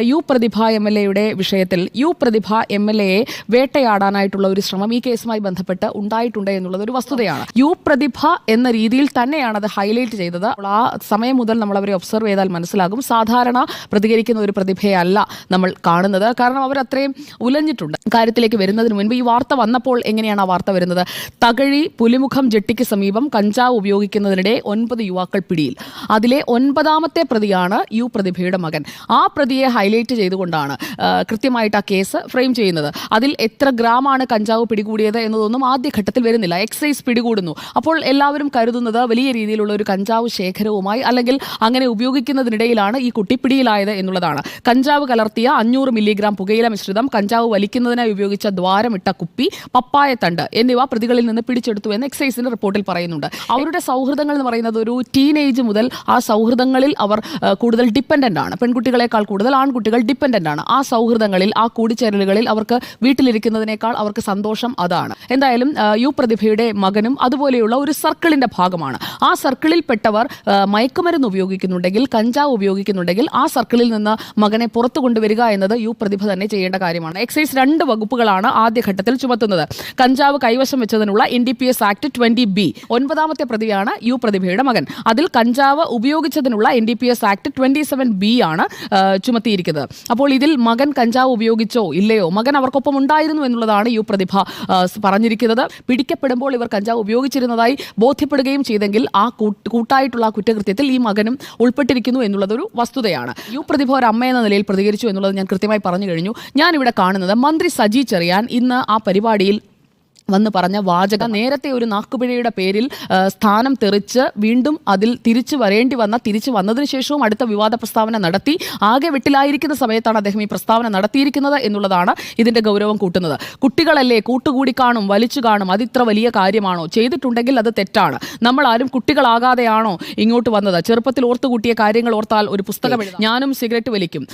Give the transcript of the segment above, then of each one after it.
U Prathibha M L എയുടെ വിഷയത്തിൽ U Prathibha M L എയെ വേട്ടയാടാനായിട്ടുള്ള ഒരു ശ്രമം ഈ കേസുമായി ബന്ധപ്പെട്ട് ഉണ്ടായിട്ടുണ്ട് എന്നുള്ളത് ഒരു വസ്തുതയാണ്. യു പ്രതിഭ എന്ന രീതിയിൽ തന്നെയാണ് അത് ഹൈലൈറ്റ് ചെയ്തത്. ആ സമയം മുതൽ നമ്മൾ അവരെ ഒബ്സർവ് ചെയ്താൽ മനസ്സിലാകും. സാധാരണ പ്രതികരിക്കുന്ന ഒരു പ്രതിഭയല്ല നമ്മൾ കാണുന്നത്. കാരണം അവർ അത്രയും ഉലഞ്ഞിട്ടുണ്ട്. കാര്യത്തിലേക്ക് വരുന്നതിന് മുൻപ് ഈ വാർത്ത വന്നപ്പോൾ എങ്ങനെയാണ് ആ വാർത്ത വരുന്നത്? തകഴി പുലിമുഖം ജെട്ടിക്ക് സമീപം കഞ്ചാവ് ഉപയോഗിക്കുന്നതിനിടെ ഒൻപത് യുവാക്കൾ പിടിയിൽ. അതിലെ ഒൻപതാമത്തെ പ്രതിയാണ് യു പ്രതിഭയുടെ മകൻ. ആ പ്രതിയെ ഹൈലൈറ്റ് ചെയ്തുകൊണ്ടാണ് കൃത്യമായിട്ട് ആ കേസ് ഫ്രെയിം ചെയ്യുന്നത്. അതിൽ എത്ര ഗ്രാമാണ് കഞ്ചാവ് പിടികൂടിയത് എന്നതൊന്നും ആദ്യഘട്ടത്തിൽ വരുന്നില്ല. എക്സൈസ് പിടികൂടുന്നു. അപ്പോൾ എല്ലാവരും കരുതുന്നത് വലിയ രീതിയിലുള്ള ഒരു കഞ്ചാവ് ശേഖരവുമായി അല്ലെങ്കിൽ അങ്ങനെ ഉപയോഗിക്കുന്നതിനിടയിലാണ് ഈ കുട്ടി പിടിയിലായത് എന്നുള്ളതാണ്. കഞ്ചാവ് കലർത്തിയ അഞ്ഞൂറ് മില്ലിഗ്രാം പുകയില മിശ്രിതം കഞ്ചാവ് വലിക്കുന്നതിനായി ഉപയോഗിച്ച ദ്വാരമിട്ട കുപ്പി പപ്പായത്തണ്ട് എന്നിവ പ്രതികളിൽ നിന്ന് പിടിച്ചെടുത്തു എന്ന് എക്സൈസിന്റെ റിപ്പോർട്ടിൽ പറയുന്നുണ്ട്. അവരുടെ സൗഹൃദങ്ങൾ എന്ന് പറയുന്നത് ഒരു ടീനേജ് മുതൽ ആ സൗഹൃദങ്ങളിൽ അവർ കൂടുതൽ ഡിപ്പെൻഡന്റ് ആണ്. പെൺകുട്ടികളെക്കാൾ കൂടുതൽ ആൺകുട്ടികൾ ഡിപ്പെൻഡന്റ് ആണ്. ആ സൗഹൃദങ്ങളിൽ ആ കൂടിച്ചേരലുകളിൽ അവർക്ക് വീട്ടിലിരിക്കുന്നതിനേക്കാൾ അവർക്ക് സന്തോഷം അതാണ്. എന്തായാലും യു പ്രതിഭയുടെ മകനും അതുപോലെയുള്ള ഒരു സർക്കിളിന്റെ ഭാഗമാണ്. ആ സർക്കിളിൽ പെട്ടവർ മയക്കുമരുന്ന് ഉപയോഗിക്കുന്നുണ്ടെങ്കിൽ കഞ്ചാവ് ഉപയോഗിക്കുന്നുണ്ടെങ്കിൽ ആ സർക്കിളിൽ നിന്ന് മകനെ പുറത്തു കൊണ്ടുവരിക എന്നത് യു പ്രതിഭ തന്നെ ചെയ്യേണ്ട കാര്യമാണ്. എക്സൈസ് രണ്ട് വകുപ്പുകളാണ് ആദ്യഘട്ടത്തിൽ ചുമത്തുന്നത്. കഞ്ചാവ് കൈവശം വെച്ചതിനുള്ള N D P S act twenty B ഒൻപതാമത്തെ പ്രതിയാണ് യു പ്രതിഭയുടെ മകൻ. അതിൽ കഞ്ചാവ് ഉപയോഗിച്ചതിനുള്ള N D P S act twenty seven B ആണ് ആ, ചുമത്തിയിരിക്കുന്നത് അപ്പോൾ ഇതിൽ മകൻ കഞ്ചാവ് ഉപയോഗിച്ചോ ഇല്ലയോ? മകൻ അവർക്കൊപ്പം ഉണ്ടായിരുന്നു എന്നുള്ളതാണ് യു പ്രതിഭ പറഞ്ഞിരിക്കുന്നത്. പിടിക്കപ്പെടുമ്പോൾ ഇവർ കഞ്ചാവ് ഉപയോഗിച്ചിരുന്നതായി ബോധ്യപ്പെടുകയും ചെയ്തെങ്കിൽ ആ കൂട്ട് കൂട്ടായിട്ടുള്ള കുറ്റകൃത്യത്തിൽ ഈ മകനും ഉൾപ്പെട്ടിരിക്കുന്നു എന്നുള്ളതൊരു വസ്തുതയാണ്. യു പ്രതിഭ ഒരു അമ്മ എന്ന നിലയിൽ പ്രതികരിച്ചു എന്നുള്ളത് ഞാൻ കൃത്യമായി പറഞ്ഞു കഴിഞ്ഞു. ഞാനിവിടെ കാണുന്നത് മന്ത്രി സജി ചെറിയാൻ ഇന്ന് ആ പരിപാടിയിൽ വന്ന് പറഞ്ഞ വാചകം. നേരത്തെ ഒരു നാക്കുപിഴയുടെ പേരിൽ സ്ഥാനം തെറിച്ച് വീണ്ടും അതിൽ തിരിച്ചു വരേണ്ടി വന്ന തിരിച്ചു വന്നതിന് ശേഷവും അടുത്ത വിവാദ പ്രസ്താവന നടത്തി. ആകെ വെട്ടിലായിരിക്കുന്ന സമയത്താണ് അദ്ദേഹം ഈ പ്രസ്താവന നടത്തിയിരിക്കുന്നത് എന്നുള്ളതാണ് ഇതിന്റെ ഗൗരവം കൂട്ടുന്നത്. കുട്ടികളല്ലേ കൂട്ടുകൂടി കാണും വലിച്ചു കാണും അതിത്ര വലിയ കാര്യമാണോ? ചെയ്തിട്ടുണ്ടെങ്കിൽ അത് തെറ്റാണ്. നമ്മൾ ആരും കുട്ടികളാകാതെയാണോ ഇങ്ങോട്ട് വന്നത്? ചെറുപ്പത്തിൽ ഓർത്തു കൂട്ടിയ കാര്യങ്ങൾ ഓർത്താൽ ഒരു പുസ്തകം ഞാനും സിഗരറ്റ് വലിക്കും.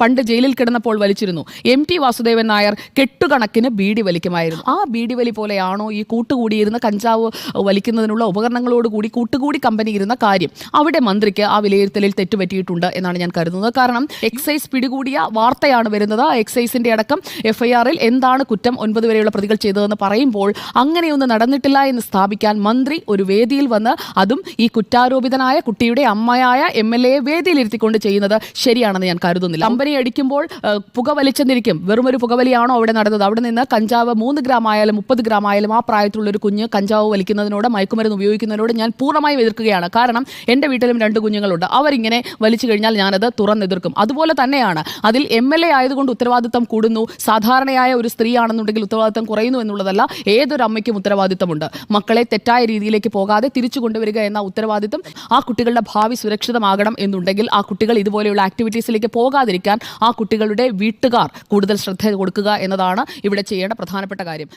പണ്ട് ജയിലിൽ കിടന്നപ്പോൾ വലിച്ചിരുന്നു. എം ടി വാസുദേവൻ നായർ കെട്ടുകണക്കിന് ബീഡി വലിക്കുമായിരുന്നു. ആ ബീഡി വലി പോലെയാണോ ഈ കൂട്ടുകൂടിയിരുന്ന കഞ്ചാവ് വലിക്കുന്നതിനുള്ള ഉപകരണങ്ങളോട് കൂടി കൂട്ടുകൂടി കമ്പനി ഇരുന്ന കാര്യം? അവിടെ മന്ത്രിക്ക് ആ വിലയിരുത്തലിൽ തെറ്റുപറ്റിയിട്ടുണ്ട് എന്നാണ് ഞാൻ കരുതുന്നത്. കാരണം എക്സൈസ് പിടികൂടിയ വാർത്തയാണ് വരുന്നത്. എക്സൈസിന്റെ അടക്കം എഫ്ഐആറിൽ എന്താണ് കുറ്റം? ഒൻപത് വരെയുള്ള പ്രതികൾ ചെയ്തതെന്ന് പറയുമ്പോൾ അങ്ങനെയൊന്നും നടന്നിട്ടില്ല എന്ന് സ്ഥാപിക്കാൻ മന്ത്രി ഒരു വേദിയിൽ വന്ന് അതും ഈ കുറ്റാരോപിതനായ കുട്ടിയുടെ അമ്മയായ എം എൽ എയെ വേദിയിലിരുത്തിക്കൊണ്ട് ചെയ്യുന്നത് ശരിയാണെന്ന് ഞാൻ കരുതുന്നില്ല. കമ്പനി അടിക്കുമ്പോൾ പുക വലിച്ചെന്നിരിക്കും. വെറുമൊരു പുകവലിയാണോ അവിടെ നടന്നത്? അവിടെ നിന്ന് കഞ്ചാവ് മൂന്ന് ഗ്രാം ആയാലും മുപ്പത് ഗ്രാം ആയാലും ആ പ്രായത്തിലുള്ള ഒരു കുഞ്ഞ് കഞ്ചാവ് വലിക്കുന്നതിനോട് മയക്കുമരുന്ന് ഉപയോഗിക്കുന്നതിനോട് ഞാൻ പൂർണമായും എതിർക്കുകയാണ്. കാരണം എന്റെ വീട്ടിലും രണ്ട് കുഞ്ഞുങ്ങളുണ്ട്. അവരിങ്ങനെ വലിച്ചു കഴിഞ്ഞാൽ ഞാനത് തുറന്നെതിർക്കും. അതുപോലെ തന്നെയാണ് അതിൽ എം എൽ എ ആയതുകൊണ്ട് ഉത്തരവാദിത്തം കൂടുന്നു. സാധാരണയായ ഒരു സ്ത്രീയാണെന്നുണ്ടെങ്കിൽ ഉത്തരവാദിത്തം കുറയുന്നു എന്നുള്ളതല്ല ഏതൊരു അമ്മയ്ക്കും ഉത്തരവാദിത്തമുണ്ട്. മക്കളെ തെറ്റായ രീതിയിലേക്ക് പോകാതെ തിരിച്ചു കൊണ്ടുവരിക എന്ന ഉത്തരവാദിത്തം ആ കുട്ടികളുടെ ഭാവി സുരക്ഷിതമാകണം എന്നുണ്ടെങ്കിൽ ആ കുട്ടികൾ ഇതുപോലെയുള്ള ആക്ടിവിറ്റീസിലേക്ക് പോകാതിരിക്കാൻ ആ കുട്ടികളുടെ വീട്ടുകാർ കൂടുതൽ ശ്രദ്ധ കൊടുക്കുക എന്നതാണ് ഇവിടെ ചെയ്യേണ്ട പ്രധാനപ്പെട്ട കാര്യം.